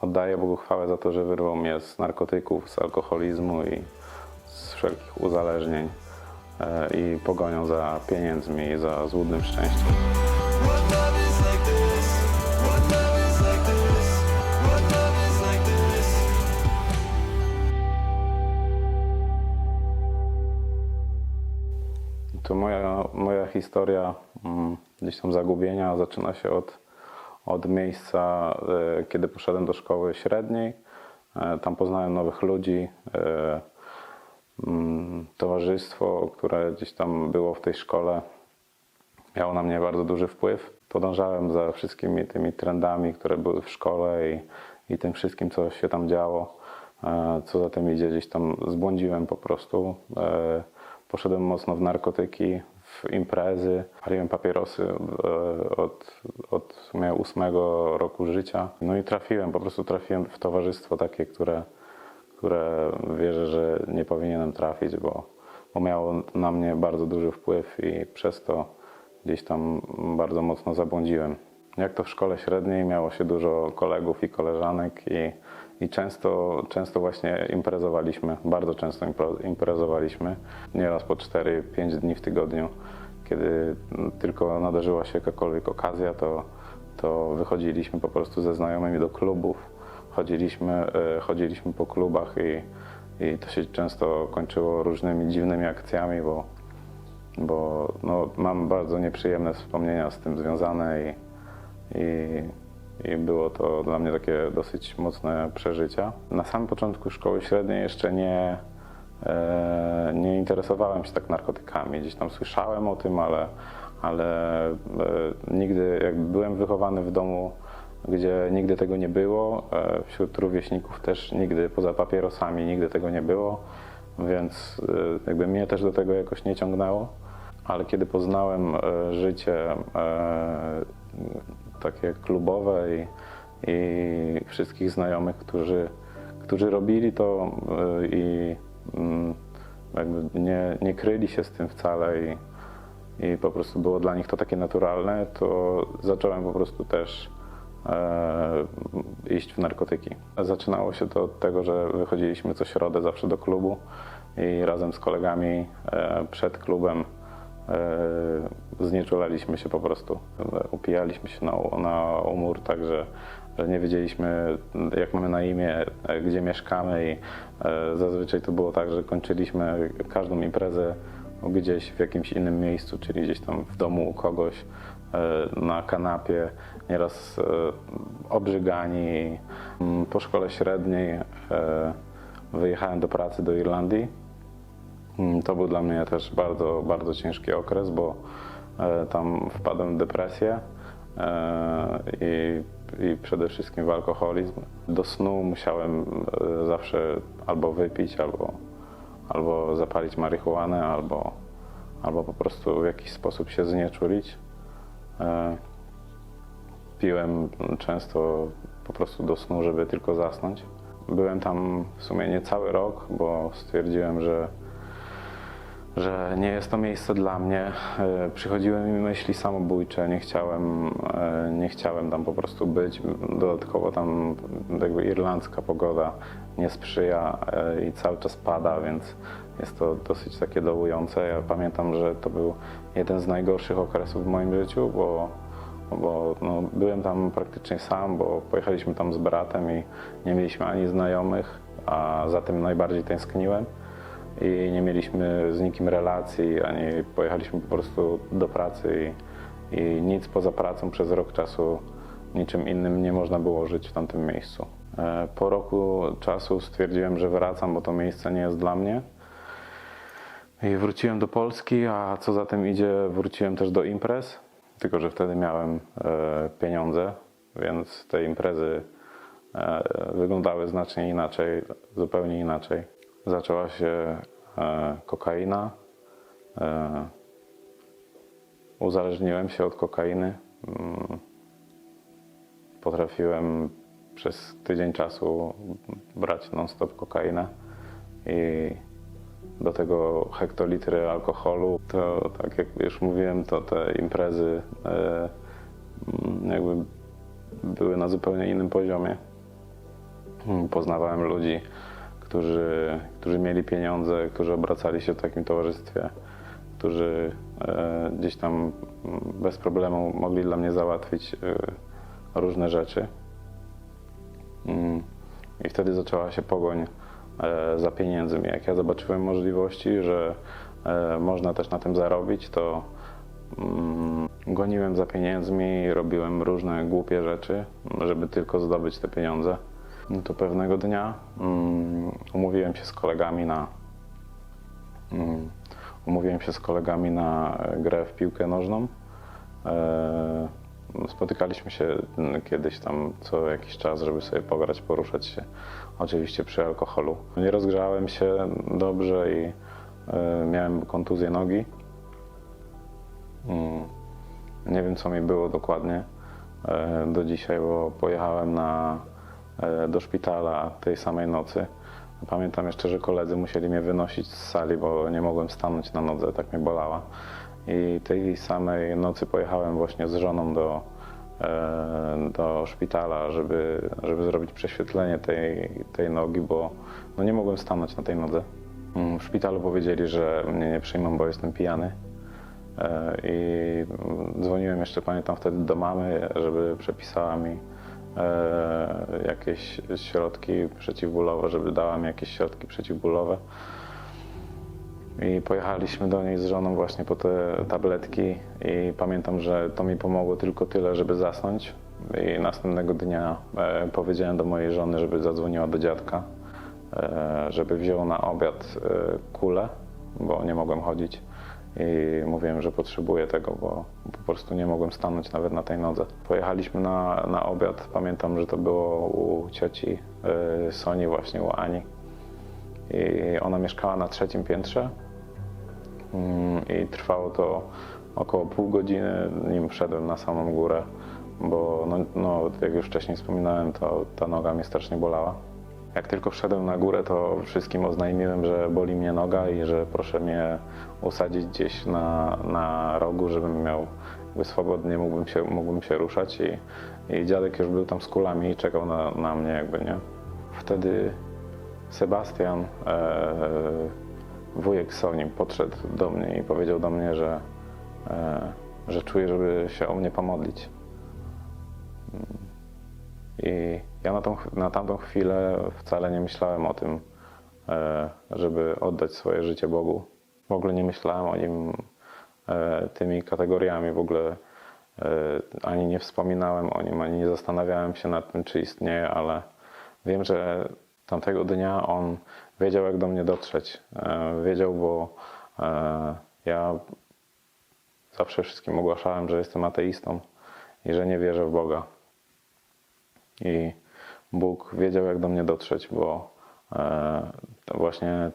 Oddaję Bogu chwałę za to, że wyrwał mnie z narkotyków, z alkoholizmu i z wszelkich uzależnień e, i pogonią za pieniędzmi i za złudnym szczęściem. To moja, moja historia mm, gdzieś tam zagubienia zaczyna się od, od miejsca, e, kiedy poszedłem do szkoły średniej. E, Tam poznałem nowych ludzi, e, mm, towarzystwo, które gdzieś tam było w tej szkole, miało na mnie bardzo duży wpływ. Podążałem za wszystkimi tymi trendami, które były w szkole i, i tym wszystkim, co się tam działo. Co za tym idzie, gdzieś tam zbłądziłem po prostu. Poszedłem mocno w narkotyki, imprezy, paliłem papierosy e, od, od sumie ósmego roku życia. No i trafiłem, po prostu trafiłem w towarzystwo takie, które, które wierzę, że nie powinienem trafić, bo, bo miało na mnie bardzo duży wpływ i przez to gdzieś tam bardzo mocno zabłądziłem. Jak to w szkole średniej miało się dużo kolegów i koleżanek i, i często, często właśnie imprezowaliśmy, bardzo często imprezowaliśmy, nieraz po 4-5 dni w tygodniu. Kiedy tylko nadarzyła się jakakolwiek okazja, to, to wychodziliśmy po prostu ze znajomymi do klubów, chodziliśmy, e, chodziliśmy po klubach i, i to się często kończyło różnymi dziwnymi akcjami, bo bo no, mam bardzo nieprzyjemne wspomnienia z tym związane i, i, i było to dla mnie takie dosyć mocne przeżycia. Na samym początku szkoły średniej jeszcze nie, e, nie interesowałem się tak narkotykami. Gdzieś tam słyszałem o tym, ale, ale e, nigdy, jakby byłem wychowany w domu, gdzie nigdy tego nie było. E, wśród rówieśników też nigdy, poza papierosami, nigdy tego nie było, więc jakby mnie też do tego jakoś nie ciągnęło. Ale kiedy poznałem życie takie klubowe i, i wszystkich znajomych, którzy, którzy robili to e, i mm, jakby nie, nie kryli się z tym wcale i, i po prostu było dla nich to takie naturalne, to zacząłem po prostu też e, iść w narkotyki. Zaczynało się to od tego, że wychodziliśmy co środę zawsze do klubu i razem z kolegami e, przed klubem znieczulaliśmy się po prostu. E, Upijaliśmy się na, na umór, także że nie wiedzieliśmy jak mamy na imię, e, gdzie mieszkamy i e, zazwyczaj to było tak, że kończyliśmy każdą imprezę gdzieś w jakimś innym miejscu, czyli gdzieś tam w domu u kogoś, e, na kanapie, nieraz e, obrzygani. Mm, Po szkole średniej e, wyjechałem do pracy do Irlandii. Mm, To był dla mnie też bardzo, bardzo ciężki okres, bo e, tam wpadłem w depresję e, i, i przede wszystkim w alkoholizm. Do snu musiałem e, zawsze albo wypić, albo, albo zapalić marihuanę, albo, albo po prostu w jakiś sposób się znieczulić. Piłem często po prostu do snu, żeby tylko zasnąć. Byłem tam w sumie nie cały rok, bo stwierdziłem, że, że nie jest to miejsce dla mnie. E, Przychodziły mi myśli samobójcze, nie chciałem, e, nie chciałem tam po prostu być. Dodatkowo tam jakby irlandzka pogoda nie sprzyja e, i cały czas pada, więc jest to dosyć takie dołujące. Ja pamiętam, że to był jeden z najgorszych okresów w moim życiu, bo bo no, byłem tam praktycznie sam, bo pojechaliśmy tam z bratem i nie mieliśmy ani znajomych, a za tym najbardziej tęskniłem i nie mieliśmy z nikim relacji, ani pojechaliśmy po prostu do pracy i, i nic poza pracą przez rok czasu niczym innym nie można było żyć w tamtym miejscu. E, Po roku czasu stwierdziłem, że wracam, bo to miejsce nie jest dla mnie. I wróciłem do Polski, a co za tym idzie, wróciłem też do imprez, tylko że wtedy miałem e, pieniądze, więc te imprezy e, wyglądały znacznie inaczej, zupełnie inaczej. Zaczęła się kokaina. E, uzależniłem się od kokainy. Mm, Potrafiłem przez tydzień czasu brać non-stop kokainę i do tego hektolitry alkoholu. To tak jak już mówiłem, to te imprezy e, mm, jakby były na zupełnie innym poziomie. Mm, Poznawałem ludzi, którzy, którzy mieli pieniądze, którzy obracali się w takim towarzystwie, którzy e, gdzieś tam bez problemu mogli dla mnie załatwić e, różne rzeczy. Mm, I wtedy zaczęła się pogoń e, za pieniędzmi. Jak ja zobaczyłem możliwości, że można też na tym zarobić, to mm, goniłem za pieniędzmi, robiłem różne głupie rzeczy, żeby tylko zdobyć te pieniądze. No to pewnego dnia mm, umówiłem się z kolegami na mm, umówiłem się z kolegami na e, grę w piłkę nożną. E, Spotykaliśmy się mm, kiedyś tam co jakiś czas, żeby sobie pograć, poruszać się, oczywiście przy alkoholu. Nie rozgrzałem się dobrze i e, miałem kontuzję nogi. Mm, Nie wiem co mi było dokładnie e, do dzisiaj, bo pojechałem na, do szpitala tej samej nocy. Pamiętam jeszcze, że koledzy musieli mnie wynosić z sali, bo nie mogłem stanąć na nodze, tak mnie bolała. I tej samej nocy pojechałem właśnie z żoną do, e, do szpitala, żeby, żeby zrobić prześwietlenie tej, tej nogi, bo no nie mogłem stanąć na tej nodze. Mm, W szpitalu powiedzieli, że mnie nie przyjmą, bo jestem pijany. E, I dzwoniłem jeszcze, pamiętam wtedy do mamy, żeby przepisała mi e, jakieś środki przeciwbólowe, żeby dała mi jakieś środki przeciwbólowe. I pojechaliśmy do niej z żoną właśnie po te tabletki i pamiętam, że to mi pomogło tylko tyle, żeby zasnąć. I następnego dnia e, powiedziałem do mojej żony, żeby zadzwoniła do dziadka, e, żeby wziął na obiad e, kulę, bo nie mogłem chodzić. I mówiłem, że potrzebuję tego, bo po prostu nie mogłem stanąć nawet na tej nodze. Pojechaliśmy na, na obiad. Pamiętam, że to było u cioci e, Soni, właśnie u Ani. I ona mieszkała na trzecim piętrze. Mm, I trwało to około pół godziny, nim wszedłem na samą górę, bo no, no, jak już wcześniej wspominałem, to ta noga mnie strasznie bolała. Jak tylko wszedłem na górę, to wszystkim oznajmiłem, że boli mnie noga i że proszę mnie usadzić gdzieś na, na rogu, żebym miał jakby swobodnie, mógłbym się, mógłbym się ruszać i, i dziadek już był tam z kulami i czekał na, na mnie jakby, nie? Wtedy Sebastian, e, wujek Soni, podszedł do mnie i powiedział do mnie, że, e, że czuje, żeby się o mnie pomodlić. I ja na, tą, na tamtą chwilę wcale nie myślałem o tym, e, żeby oddać swoje życie Bogu. W ogóle nie myślałem o nim e, tymi kategoriami, w ogóle e, ani nie wspominałem o nim, ani nie zastanawiałem się nad tym, czy istnieje, ale wiem, że tamtego dnia on wiedział, jak do mnie dotrzeć. Wiedział, bo ja zawsze wszystkim ogłaszałem, że jestem ateistą i że nie wierzę w Boga. I Bóg wiedział, jak do mnie dotrzeć, bo e, właśnie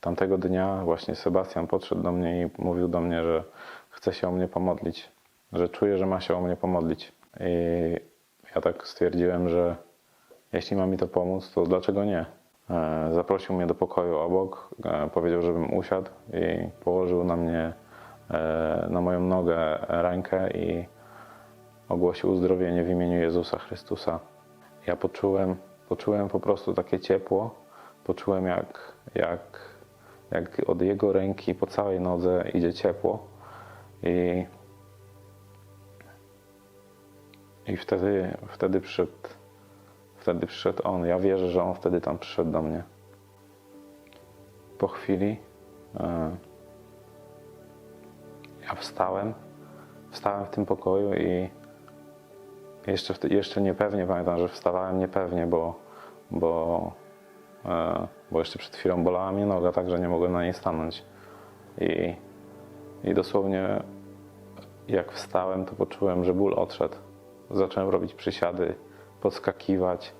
tamtego dnia właśnie Sebastian podszedł do mnie i mówił do mnie, że chce się o mnie pomodlić, że czuje, że ma się o mnie pomodlić. I ja tak stwierdziłem, że jeśli ma mi to pomóc, to dlaczego nie? E, Zaprosił mnie do pokoju obok, e, powiedział, żebym usiadł i położył na mnie, na moją nogę rękę i ogłosił uzdrowienie w imieniu Jezusa Chrystusa. Ja poczułem, poczułem po prostu takie ciepło, poczułem jak, jak, jak od jego ręki po całej nodze idzie ciepło i, i wtedy, wtedy przyszedł, wtedy przyszedł on. Ja wierzę, że on wtedy tam przyszedł do mnie. Po chwili e, ja wstałem, wstałem w tym pokoju i jeszcze, jeszcze niepewnie pamiętam, że wstawałem niepewnie, bo, bo, e, bo jeszcze przed chwilą bolała mnie noga, tak że nie mogłem na niej stanąć. I, I dosłownie jak wstałem, to poczułem, że ból odszedł. Zacząłem robić przysiady, podskakiwać.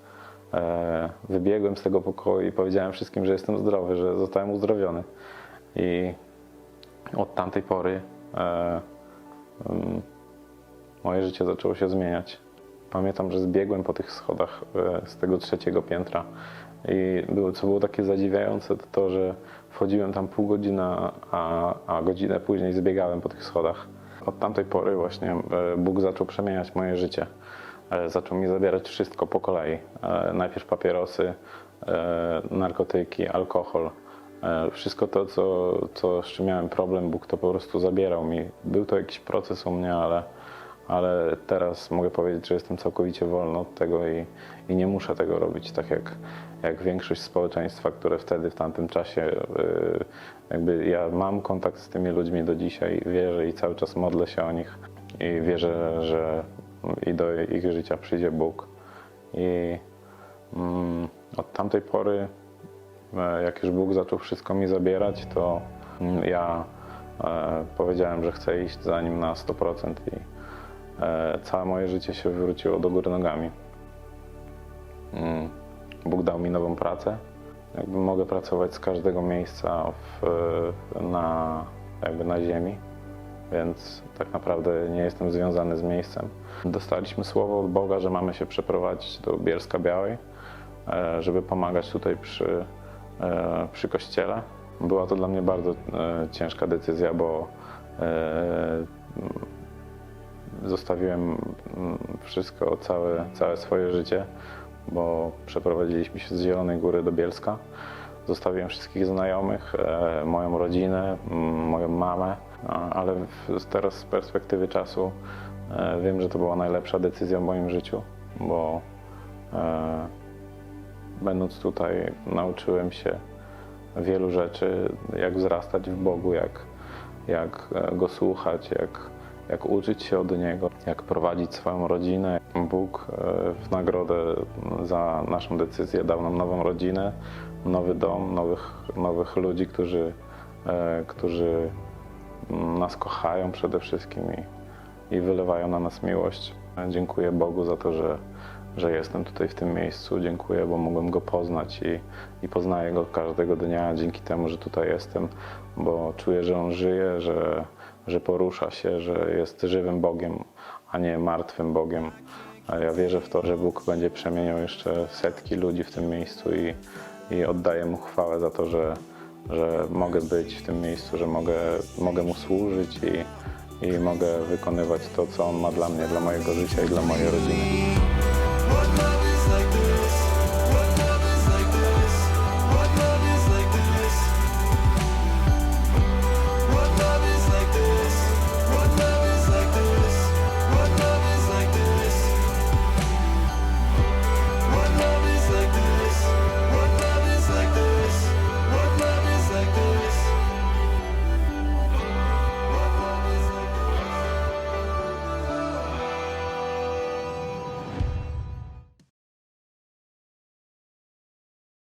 E, wybiegłem z tego pokoju i powiedziałem wszystkim, że jestem zdrowy, że zostałem uzdrowiony. I od tamtej pory e, moje życie zaczęło się zmieniać. Pamiętam, że zbiegłem po tych schodach e, z tego trzeciego piętra i było, co było takie zadziwiające, to to, że wchodziłem tam pół godziny, a, a godzinę później zbiegałem po tych schodach. Od tamtej pory właśnie e, Bóg zaczął przemieniać moje życie. e, zaczął mi zabierać wszystko po kolei. Najpierw papierosy, narkotyki, alkohol. Wszystko to, co, co, z czym miałem problem, Bóg to po prostu zabierał mi. Był to jakiś proces u mnie, ale, ale teraz mogę powiedzieć, że jestem całkowicie wolny od tego i, i nie muszę tego robić, tak jak, jak większość społeczeństwa, które wtedy, w tamtym czasie, yy, jakby ja mam kontakt z tymi ludźmi do dzisiaj, wierzę i cały czas modlę się o nich i wierzę, że i do ich życia przyjdzie Bóg. I mm, od tamtej pory, e, jak już Bóg zaczął wszystko mi zabierać, to mm, ja e, powiedziałem, że chcę iść za nim na 100% i całe moje życie się wywróciło do góry nogami. Mm, Bóg dał mi nową pracę. Jakby mogę pracować z każdego miejsca w, na, jakby na ziemi, więc tak naprawdę nie jestem związany z miejscem. Dostaliśmy słowo od Boga, że mamy się przeprowadzić do Bielska Białej, e, żeby pomagać tutaj przy, e, przy kościele. Była to dla mnie bardzo e, ciężka decyzja, bo e, zostawiłem mm, wszystko, całe, całe swoje życie, bo przeprowadziliśmy się z Zielonej Góry do Bielska. Zostawiłem wszystkich znajomych, e, moją rodzinę, m, moją mamę, ale teraz z perspektywy czasu e, wiem, że to była najlepsza decyzja w moim życiu, bo e, będąc tutaj nauczyłem się wielu rzeczy, jak wzrastać w Bogu, jak, jak Go słuchać, jak, jak uczyć się od Niego, jak prowadzić swoją rodzinę. Bóg e, w nagrodę za naszą decyzję dał nam nową rodzinę, nowy dom, nowych, nowych ludzi, którzy, e, którzy nas kochają przede wszystkim i, i wylewają na nas miłość. Dziękuję Bogu za to, że, że jestem tutaj w tym miejscu. Dziękuję, bo mogłem Go poznać i, i poznaję Go każdego dnia dzięki temu, że tutaj jestem, bo czuję, że On żyje, że, że porusza się, że jest żywym Bogiem, a nie martwym Bogiem. A ja wierzę w to, że Bóg będzie przemieniał jeszcze setki ludzi w tym miejscu i, i oddaję Mu chwałę za to, że, że mogę być w tym miejscu, że mogę, mogę Mu służyć i, i mogę wykonywać to, co On ma dla mnie, dla mojego życia i dla mojej rodziny.